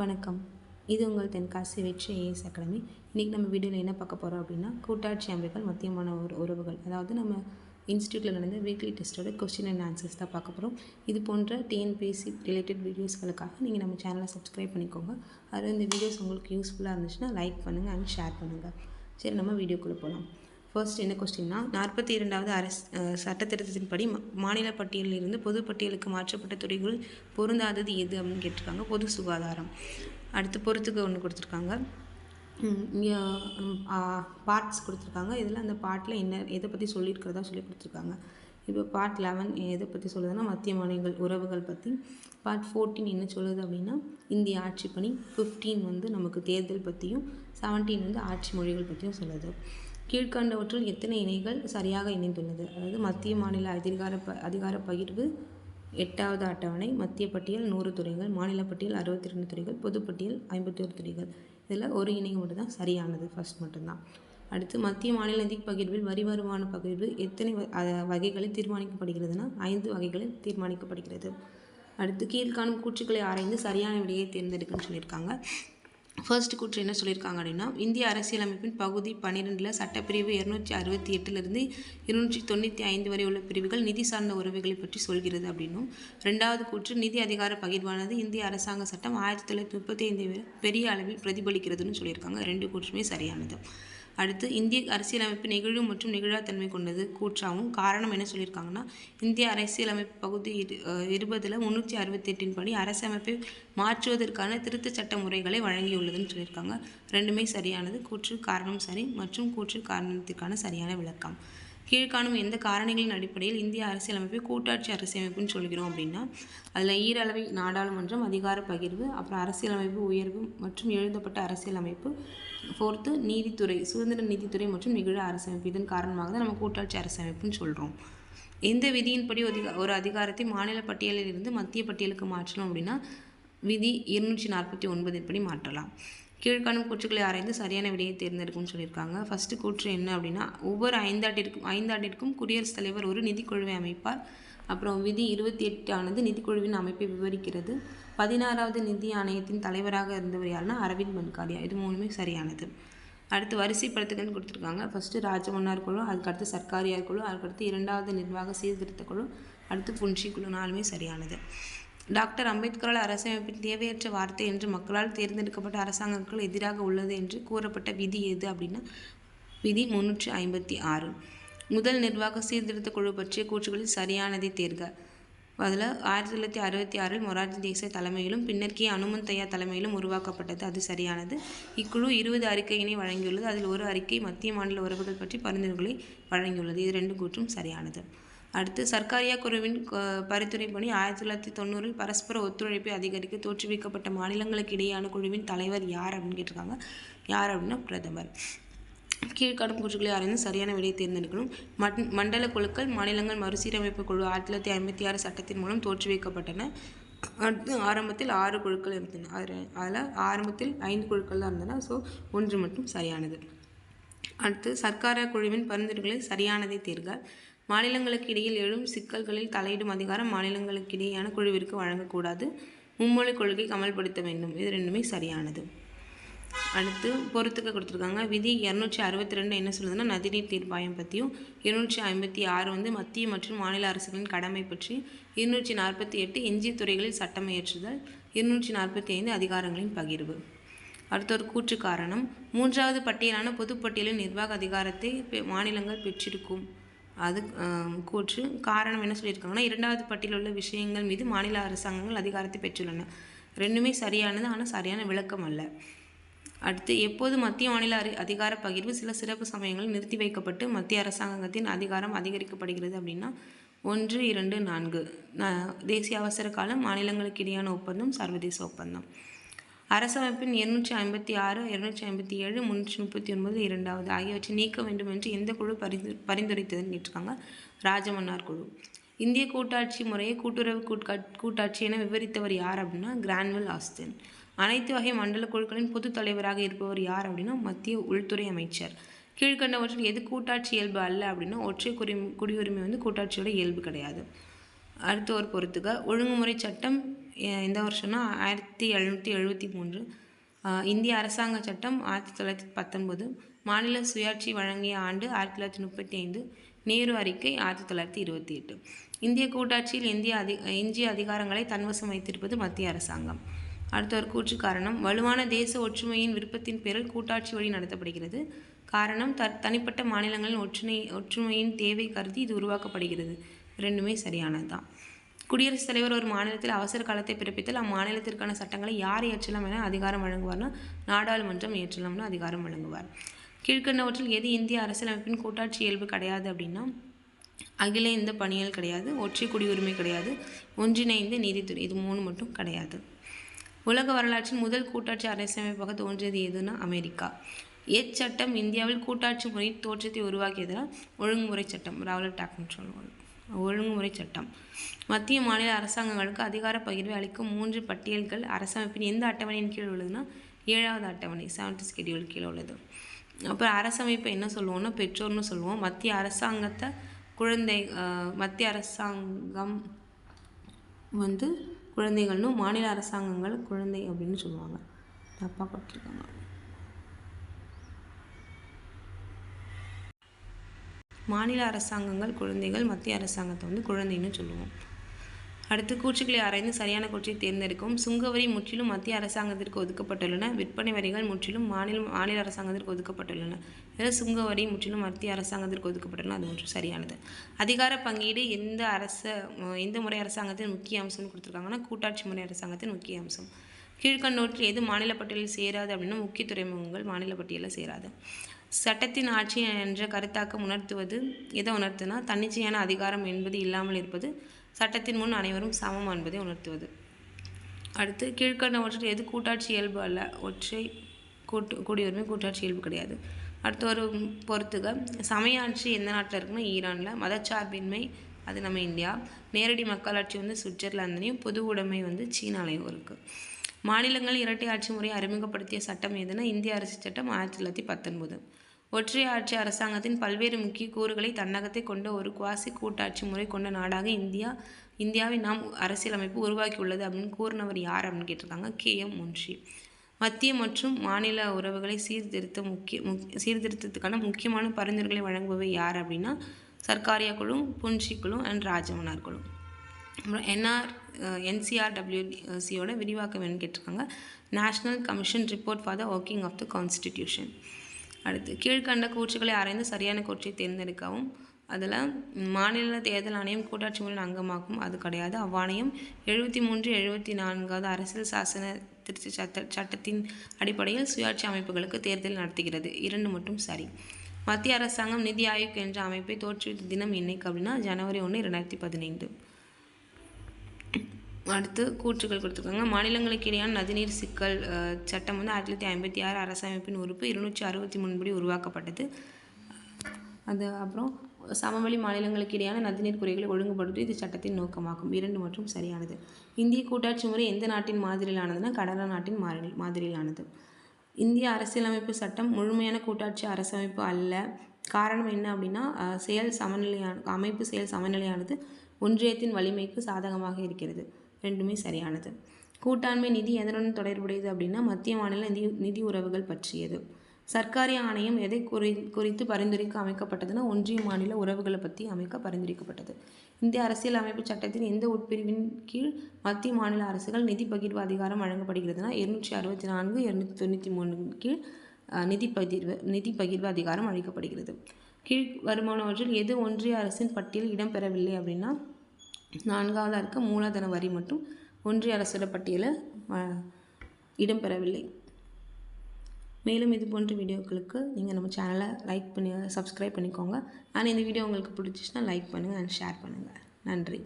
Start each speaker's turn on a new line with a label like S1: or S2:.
S1: வணக்கம். இது உங்கள் தென்காசி வெற்றி ஏஎஸ் அகாடமி. இன்றைக்கி நம்ம வீடியோவில் என்ன பார்க்க போகிறோம் அப்படின்னா கூட்டாட்சி அமைப்புகள் மத்தியமான ஒரு உறவுகள். அதாவது நம்ம இன்ஸ்டியூட்டில் நடந்த வீக்லி டெஸ்ட்டோட கொஸ்டின் அண்ட் ஆன்சர்ஸ் தான் பார்க்க போகிறோம் இது போன்ற டிஎன்பிஎஸ்சி ரிலேட்டட் வீடியோஸ்களுக்காக நீங்கள் நம்ம சேனலை சப்ஸ்கிரைப் பண்ணிக்கோங்க. அதில் இந்த வீடியோஸ் உங்களுக்கு யூஸ்ஃபுல்லாக இருந்துச்சுன்னா லைக் பண்ணுங்கள் அண்ட் ஷேர் பண்ணுங்கள் சரி நம்ம வீடியோக்குள்ளே போகலாம் ஃபர்ஸ்ட் என்ன கொஸ்டின்னா நாற்பத்தி இரண்டாவது அரசு அஹ், சட்டத்திருத்தத்தின்படி மாநில பட்டியலில் இருந்து பொது பட்டியலுக்கு மாற்றப்பட்ட துறைகள் பொருந்தாதது எது அப்படின்னு கேட்டிருக்காங்க பொது சுகாதாரம். அடுத்து பொறுத்துக்கு ஒன்று கொடுத்துருக்காங்க. பார்ட்ஸ் கொடுத்துருக்காங்க. இதில் அந்த பாட்டில் என்ன எதை பற்றி சொல்லியிருக்கிறதா சொல்லி கொடுத்துருக்காங்க. இப்போ பார்ட் லெவன் எதை பற்றி சொல்லுதுன்னா மத்திய மாநிலங்கள் உறவுகள் பற்றி பார்ட் ஃபோர்டீன் என்ன சொல்லுது அப்படின்னா இந்திய ஆட்சி பணி ஃபிஃப்டீன் வந்து நமக்கு தேர்தல் பற்றியும் செவன்டீன் வந்து ஆட்சி மொழிகள் பற்றியும் சொல்லுது. கீழ்கண்டவற்றுள் எத்தனை இணைகள் சரியாக இணைந்துள்ளது? அதாவது மத்திய மாநில அதிகார ப அதிகார பகிர்வு எட்டாவது அட்டவணை மத்திய பட்டியல் நூறு துறைகள் மாநில பட்டியல் அறுபத்தி ரெண்டு துறைகள் பொதுப்பட்டியல் ஐம்பத்தோரு துறைகள். இதில் ஒரு இணை மட்டும் தான் சரியானது. ஃபர்ஸ்ட் மட்டும்தான். அடுத்து மத்திய மாநில நிதி பகிர்வில் வரி வருமான பகிர்வு எத்தனை வ- வகைகளில் தீர்மானிக்கப்படுகிறதுனா ஐந்து வகைகளில் தீர்மானிக்கப்படுகிறது. அடுத்து கீழ்காணும் கூற்றுக்களை ஆராய்ந்து சரியான விடையை தேர்ந்தெடுக்கணும்னு சொல்லியிருக்காங்க. ஃபர்ஸ்ட் கூற்று என்ன சொல்லியிருக்காங்க அப்படின்னா இந்திய அரசியலமைப்பின் பகுதி பன்னிரெண்டில் சட்டப்பிரிவு இரநூற்றி அறுபத்தி எட்டுலேருந்து இருநூற்றி தொண்ணூற்றி ஐந்து வரை உள்ள பிரிவுகள் நிதி சார்ந்த உறவுகளை பற்றி சொல்கிறது அப்படின்னும். ரெண்டாவது கூற்று நிதி அதிகார பகிர்வானது இந்திய அரசாங்க சட்டம் ஆயிரத்தி தொள்ளாயிரத்தி முப்பத்தி ஐந்து பெரிய அளவில் பிரதிபலிக்கிறதுன்னு சொல்லியிருக்காங்க. ரெண்டு கூற்றுமே சரியானது. அடுத்து இந்திய அரசியலமைப்பு நெகிழ்வு மற்றும் நெகிழாத்தன்மை கொண்டது கூற்றாகவும் காரணம் என்ன சொல்லியிருக்காங்கன்னா இந்திய அரசியலமைப்பு பகுதி இரு இருபதில் முந்நூற்றி அறுபத்தெட்டின் படி அரசமைப்பை மாற்றுவதற்கான திருத்தச் சட்ட முறைகளை வழங்கியுள்ளதுன்னு சொல்லியிருக்காங்க. ரெண்டுமே சரியானது. கூற்று காரணம் சரி மற்றும் கூற்று காரணத்திற்கான சரியான விளக்கம். கீழ்காணும் எந்த காரணிகளின் அடிப்படையில் இந்திய அரசியலமைப்பை கூட்டாட்சி அரசியலமைப்புன்னு சொல்கிறோம் அப்படின்னா அதில் ஈரளவை நாடாளுமன்றம் அதிகார பகிர்வு அப்புறம் அரசியலமைப்பு உயர்வு மற்றும் எழுதப்பட்ட அரசியலமைப்பு ஃபோர்த்து நீதித்துறை சுதந்திர நீதித்துறை மற்றும் நிகழ அரசமைப்பு இதன் காரணமாக தான் நம்ம கூட்டாட்சி அரசமைப்புன்னு சொல்கிறோம் எந்த விதியின்படி ஒரு அதிகா- ஒரு அதிகாரத்தை மாநில பட்டியலில் இருந்து மத்திய பட்டியலுக்கு மாற்றணும் அப்படின்னா விதி இருநூற்றி நாற்பத்தி ஒன்பதின்படி மாற்றலாம். கீழ்காணும் கூற்றுக்களை ஆராய்ந்து சரியான விடையை தேர்ந்தெடுக்கும்னு சொல்லியிருக்காங்க. ஃபர்ஸ்ட் கூற்று என்ன அப்படின்னா ஒவ்வொரு ஐந்தாண்டிற்கும் ஐந்தாண்டிற்கும் குடியரசுத் தலைவர் ஒரு நிதிக்குழுவை அமைப்பார். அப்புறம் விதி இருபத்தி எட்டானது நிதிக்குழுவின் அமைப்பை விவரிக்கிறது. பதினாறாவது நிதி ஆணையத்தின் தலைவராக இருந்தவர் யாருன்னா அரவிந்த் பன்காரியா. இது மூணுமே சரியானது. அடுத்து வரிசைப்படுத்துகள்னு கொடுத்துருக்காங்க. ஃபஸ்ட்டு ராஜமன்னார் குழு அதுக்கடுத்து சர்க்காரியார் குழு அதுக்கடுத்து இரண்டாவது நிர்வாக சீர்திருத்த குழு அடுத்து புன்ஷி குழு நாலுமே சரியானது. டாக்டர் அம்பேத்கரால் அரசமைப்பின் தேவையற்ற வார்த்தை என்று மக்களால் தேர்ந்தெடுக்கப்பட்ட அரசாங்கங்கள் எதிராக உள்ளது என்று கூறப்பட்ட விதி எது அப்படின்னா விதி முன்னூற்றி ஐம்பத்தி ஆறு. முதல் நிர்வாக சீர்திருத்த குழு பற்றிய கூற்றுகளில் சரியானதை தேர்க. அதில் ஆயிரத்தி தொள்ளாயிரத்தி அறுபத்தி ஆறில் மொரார்ஜி தேசாய் தலைமையிலும் பின்னர் கே. அனுமந்தையா தலைமையிலும் உருவாக்கப்பட்டது. அது சரியானது. இக்குழு இருபது அறிக்கையினை வழங்கியுள்ளது. அதில் ஒரு அறிக்கை மத்திய மாநில உறவுகள் பற்றி பரிந்துரைகளை வழங்கியுள்ளது. இது ரெண்டு கூற்றும் சரியானது. அடுத்து சர்க்காரியா குழுவின் அஹ், பரிந்துரைப்படி ஆயிரத்தி தொள்ளாயிரத்தி தொண்ணூறில் பரஸ்பர ஒத்துழைப்பை அதிகரிக்க தோற்றுவிக்கப்பட்ட மாநிலங்களுக்கு இடையேயான குழுவின் தலைவர் யார் அப்படின்னு கேட்டிருக்காங்க. யார் அப்படின்னா பிரதமர். கீழ்காணும் கூற்றுக்களை ஆராய்ந்து சரியான விடையை தேர்ந்தெடுக்கணும். மட்- மண்டல குழுக்கள் மாநிலங்கள் மறுசீரமைப்பு குழு ஆயிரத்தி தொள்ளாயிரத்தி ஐம்பத்தி ஆறு சட்டத்தின் மூலம் தோற்றுவிக்கப்பட்டன. அடுத்து ஆரம்பத்தில் ஆறு குழுக்கள் இருந்தன. அதில் அதில் ஆரம்பத்தில் ஐந்து குழுக்கள் தான் இருந்தன. ஸோ ஒன்று மட்டும் சரியானது. அடுத்து சர்க்கார குழுவின் பரிந்துரைகளை சரியானதை தேர்க. மாநிலங்களுக்கு இடையில் எழும் சிக்கல்களில் தலையிடும் அதிகாரம் மாநிலங்களுக்கு இடையேயான குழுவிற்கு வழங்கக்கூடாது. மும்மொழி கொள்கை அமல்படுத்த வேண்டும். இது ரெண்டுமே சரியானது. அடுத்து பொறுத்துக்க கொடுத்துருக்காங்க. விதி இரநூற்றி அறுபத்தி ரெண்டு என்ன சொல்லுதுன்னா நதிநீர் தீர்ப்பாயம் பற்றியும் இருநூற்றி ஐம்பத்தி ஆறு வந்து மத்திய மற்றும் மாநில அரசுகளின் கடமை பற்றி இருநூற்றி நாற்பத்தி எட்டு எஞ்சிய துறைகளில் சட்டமையற்றுதல் இருநூற்றி நாற்பத்தி ஐந்து அதிகாரங்களின் பகிர்வு. அடுத்த ஒரு கூற்று காரணம். மூன்றாவது பட்டியலான பொதுப்பட்டியலின் நிர்வாக அதிகாரத்தை பெ- மாநிலங்கள் பெற்றிருக்கும். அது கூற்று காரணம் என்ன சொல்லியிருக்காங்கன்னா இரண்டாவது பட்டியலில் உள்ள விஷயங்கள் மீது மாநில அரசாங்கங்கள் அதிகாரத்தை பெற்றுள்ளன. ரெண்டுமே சரியானது ஆனால் சரியான விளக்கம் அல்ல. அடுத்து எப்போது மத்திய மாநில அதிகார பகிர்வு சில சிறப்பு சமயங்களில் நிறுத்தி வைக்கப்பட்டு மத்திய அரசாங்கத்தின் அதிகாரம் அதிகரிக்கப்படுகிறது அப்படின்னா ஒன்று இரண்டு நான்கு. தேசிய அவசர காலம் மாநிலங்களுக்கு இடையான ஒப்பந்தம் சர்வதேச ஒப்பந்தம். அரசமைப்பின் இருநூற்றி ஐம்பத்தி ஆறு இருநூற்றி ஐம்பத்தி ஏழு முன்னூற்றி முப்பத்தி ஒன்பது இரண்டாவது ஆகியவற்றை நீக்க வேண்டும் என்று எந்த குழு பரிந்து பரிந்துரைத்ததுன்னு கேட்டிருக்காங்க ராஜமன்னார் குழு. இந்திய கூட்டாட்சி முறையை கூட்டுறவு கூட்கா கூட்டாட்சி என விவரித்தவர் யார் அப்படின்னா கிரான்வெல் ஆஸ்தின் அனைத்து வகை மண்டல குழுக்களின் பொது தலைவராக இருப்பவர் யார் அப்படின்னா மத்திய உள்துறை அமைச்சர். கீழ்கண்டவற்றில் எது கூட்டாட்சி இயல்பு அல்ல அப்படின்னா ஒற்றை குடி குடியுரிமை வந்து கூட்டாட்சியோட இயல்பு கிடையாது. அடுத்த ஒரு பொறுத்துக ஒழுங்குமுறை சட்டம் எந்த வருஷம்னா ஆயிரத்தி எழுநூற்றி எழுபத்தி மூன்று. இந்திய அரசாங்க சட்டம் ஆயிரத்தி தொள்ளாயிரத்தி பத்தொன்பது. மாநில சுயாட்சி வழங்கிய ஆண்டு ஆயிரத்தி தொள்ளாயிரத்தி முப்பத்தி ஐந்து நேரு அறிக்கை ஆயிரத்தி தொள்ளாயிரத்தி இருபத்தி எட்டு. இந்திய கூட்டாட்சியில் இந்திய அதி எஞ்சிய அதிகாரங்களை தன்வசம் வைத்திருப்பது மத்திய அரசாங்கம். அடுத்த ஒரு கூற்று காரணம். வலுவான தேச ஒற்றுமையின் விருப்பத்தின் பேரில் கூட்டாட்சி வழி நடத்தப்படுகிறது. காரணம் த தனிப்பட்ட மாநிலங்களின் ஒற்றுமை ஒற்றுமையின் தேவை கருதி இது உருவாக்கப்படுகிறது. ரெண்டுமே சரியானது தான் குடியரசுத் தலைவர் ஒரு மாநிலத்தில் அவசர காலத்தை பிறப்பித்தால் அம்மாநிலத்திற்கான சட்டங்களை யார் இயற்றலாம் என அதிகாரம் வழங்குவார்னா நாடாளுமன்றம் இயற்றலாம்னு அதிகாரம் வழங்குவார். கீழ்கண்டவற்றில் எது இந்திய அரசியலமைப்பின் கூட்டாட்சி இயல்பு கிடையாது அப்படின்னா அகில இந்த பணிகள் கிடையாது ஒற்றை குடியுரிமை கிடையாது ஒன்றிணைந்த நீதித்துறை இது மூணு மட்டும் கிடையாது. உலக வரலாற்றின் முதல் கூட்டாட்சி அரசியலமைப்பாக தோன்றியது எதுனா அமெரிக்கா. எச்சட்டம் இந்தியாவில் கூட்டாட்சி முறை தோற்றத்தை உருவாக்கியதுனால் ஒழுங்குமுறை சட்டம் ராவலட் ஆக்ட்னு சொல்லுவாங்க. ஒழுங்குமுறை சட்டம் மத்திய மாநில அரசாங்கங்களுக்கு அதிகார பகிர்வை அளிக்கும் மூன்று பட்டியல்கள் அரசமைப்பின் எந்த அட்டவணையின் கீழ் உள்ளதுன்னா ஏழாவது அட்டவணை செவன்த் ஸ்கெடியூல் கீழே உள்ளது. அப்புறம் அரசமைப்பை என்ன சொல்லுவோம்னா பெற்றோர்னு சொல்லுவோம். மத்திய அரசாங்கத்தை குழந்தை மத்திய அரசாங்கம் வந்து குழந்தைகள்னும் மாநில அரசாங்கங்கள் குழந்தை அப்படின்னு சொல்லுவாங்க. தப்பாக கொடுத்துருக்காங்க மாநில அரசாங்கங்கள் குழந்தைகள் மத்திய அரசாங்கத்தை வந்து குழந்தைன்னு சொல்லுவோம். அடுத்து கூற்றுக்களை ஆராய்ந்து சரியான கூற்றை தேர்ந்தெடுக்கும் சுங்கவரி முற்றிலும் மத்திய அரசாங்கத்திற்கு ஒதுக்கப்பட்டுள்ளன. விற்பனை வரிகள் முற்றிலும் மாநில மாநில அரசாங்கத்திற்கு ஒதுக்கப்பட்டுள்ளன. இதில் சுங்கவரி முற்றிலும் மத்திய அரசாங்கத்திற்கு ஒதுக்கப்பட்டுள்ளன. அது ஒன்று சரியானது. அதிகார பங்கீடு எந்த அரச எந்த முறை அரசாங்கத்தின் முக்கிய அம்சம்னு கொடுத்துருக்காங்கன்னா கூட்டாட்சி முறை அரசாங்கத்தின் முக்கிய அம்சம். கீழ்கண்டவற்றில் எது மாநில பட்டியலில் சேராது அப்படின்னா முக்கிய துறைமுகங்கள் மாநில பட்டியலில் சேராது. சட்டத்தின் ஆட்சி என்ற கருத்தாக்கம் உணர்த்துவது எதை உணர்த்துனா தன்னிச்சையான அதிகாரம் என்பது இல்லாமல் இருப்பது சட்டத்தின் முன் அனைவரும் சமம் என்பதை உணர்த்துவது. அடுத்து கீழ்கண்டவற்றில் எது கூட்டாட்சி இயல்பு அல்ல ஒற்றை கூட்டு குடியுரிமை கூட்டாட்சி இயல்பு கிடையாது. அடுத்து ஒரு பொறுத்துக சமய ஆட்சி எந்த நாட்டில் இருக்குன்னா ஈரானில் மதச்சார்பின்மை அது நம்ம இந்தியா. நேரடி மக்களாட்சி வந்து சுவிட்சர்லாந்துலேயும் பொது உடைமை வந்து சீனாலையும் இருக்குது மாநிலங்கள் இரட்டை ஆட்சி முறையை அறிமுகப்படுத்திய சட்டம் எதுனா இந்திய அரசு சட்டம் ஆயிரத்தி தொள்ளாயிரத்தி பத்தொன்பது. ஒற்றை ஆட்சி அரசாங்கத்தின் பல்வேறு முக்கிய கூறுகளை தன்னகத்தை கொண்ட ஒரு குவாசி கூட்டாட்சி முறை கொண்ட நாடாக இந்தியா இந்தியாவின் நாம் அரசியலமைப்பு உருவாக்கியுள்ளது அப்படின்னு கூறினவர் யார் அப்படின்னு கேட்டிருக்காங்க கே. எம். முன்ஷி. மத்திய மற்றும் மாநில உறவுகளை சீர்திருத்த முக்கிய முக் சீர்திருத்தத்துக்கான முக்கியமான பரிந்துரைகளை வழங்குபவை யார் அப்படின்னா சர்க்காரியா குழு புன்ஷி குழு அண்ட் ராஜமன்னார் குழு அப்புறம் என்ஆர் என்சிஆர்டபிள்யூசியோட விரிவாக்கம் என்னன்னு கேட்டிருக்காங்க. National commission report for the working of the constitution அடுத்து கீழ்கண்ட கூற்றுகளை ஆராய்ந்து சரியான கூற்றை தேர்ந்தெடுக்கவும் அதில் மாநில தேர்தல் ஆணையம் கூட்டாட்சி முறையின் அங்கமாகும் அது கிடையாது. அவ்வாணையம் எழுபத்தி மூன்று எழுபத்தி நான்காவது அரசியல் சாசன திருச்சி சட்ட சட்டத்தின் அடிப்படையில் சுயாட்சி அமைப்புகளுக்கு தேர்தல் நடத்துகிறது. இரண்டு மட்டும் சரி. மத்திய அரசாங்கம் நிதி ஆயோக் என்ற அமைப்பை தோற்றுவித்த தினம் என்னைக்கு அப்படின்னா ஜனவரி ஒன்று ரெண்டாயிரத்தி பதினைந்து. அடுத்து கூற்றுகள் கொடுத்துருக்காங்க. மாநிலங்களுக்கு இடையான நதிநீர் சிக்கல் சட்டம் வந்து ஆயிரத்தி தொள்ளாயிரத்தி ஐம்பத்தி ஆறு அரசமைப்பின் உறுப்பு இருநூற்றி அறுபத்தி மூணுபடி உருவாக்கப்பட்டது. அது அப்புறம் சமவெளி மாநிலங்களுக்கு இடையான நதிநீர் குறைகளை ஒழுங்குபடுத்தி இது சட்டத்தின் நோக்கமாகும். இரண்டு மற்றும் சரியானது. இந்திய கூட்டாட்சி முறை எந்த நாட்டின் மாதிரியிலானதுன்னா கடலா நாட்டின் மாதிரி மாதிரியிலானது. இந்திய அரசியலமைப்பு சட்டம் முழுமையான கூட்டாட்சி அரசமைப்பு அல்ல. காரணம் என்ன அப்படின்னா செயல் சமநிலையான அமைப்பு செயல் சமநிலையானது ஒன்றியத்தின் வலிமைக்கு சாதகமாக இருக்கிறது. ரெண்டுமே சரியானது. கூட்டாண்மை நிதி எதனுடன் தொடர்புடையது அப்படின்னா மத்திய மாநில நிதி நிதி உறவுகள் பற்றியது. சர்க்காரி ஆணையம் எதை குறி குறித்து பரிந்துரைக்க அமைக்கப்பட்டதுன்னா ஒன்றிய மாநில உறவுகளை பற்றி அமைக்க பரிந்துரைக்கப்பட்டது. இந்திய அரசியல் அமைப்பு சட்டத்தின் எந்த உட்பிரிவின் கீழ் மத்திய மாநில அரசுகள் நிதி பகிர்வு அதிகாரம் வழங்கப்படுகிறதுனா இருநூற்றி அறுபத்தி நான்கு இருநூற்றி தொண்ணூற்றி மூணு கீழ் நிதி பகிர்வு நிதி பகிர்வு அதிகாரம் அளிக்கப்படுகிறது. கீழ் வருமானவற்றில் எது ஒன்றிய அரசின் பட்டியல் இடம்பெறவில்லை அப்படின்னா நான்காவதாக இருக்க மூலதன வரி மட்டும் ஒன்றிய அரசோட பட்டியலில் இடம்பெறவில்லை. மேலும் இது போன்ற வீடியோக்களுக்கு நீங்கள் நம்ம சேனலை லைக் பண்ணி சப்ஸ்கிரைப் பண்ணிக்கோங்க. அண்ட் இந்த வீடியோ உங்களுக்கு பிடிச்சிச்சுன்னா லைக் பண்ணுங்கள் அண்ட் ஷேர் பண்ணுங்கள் நன்றி.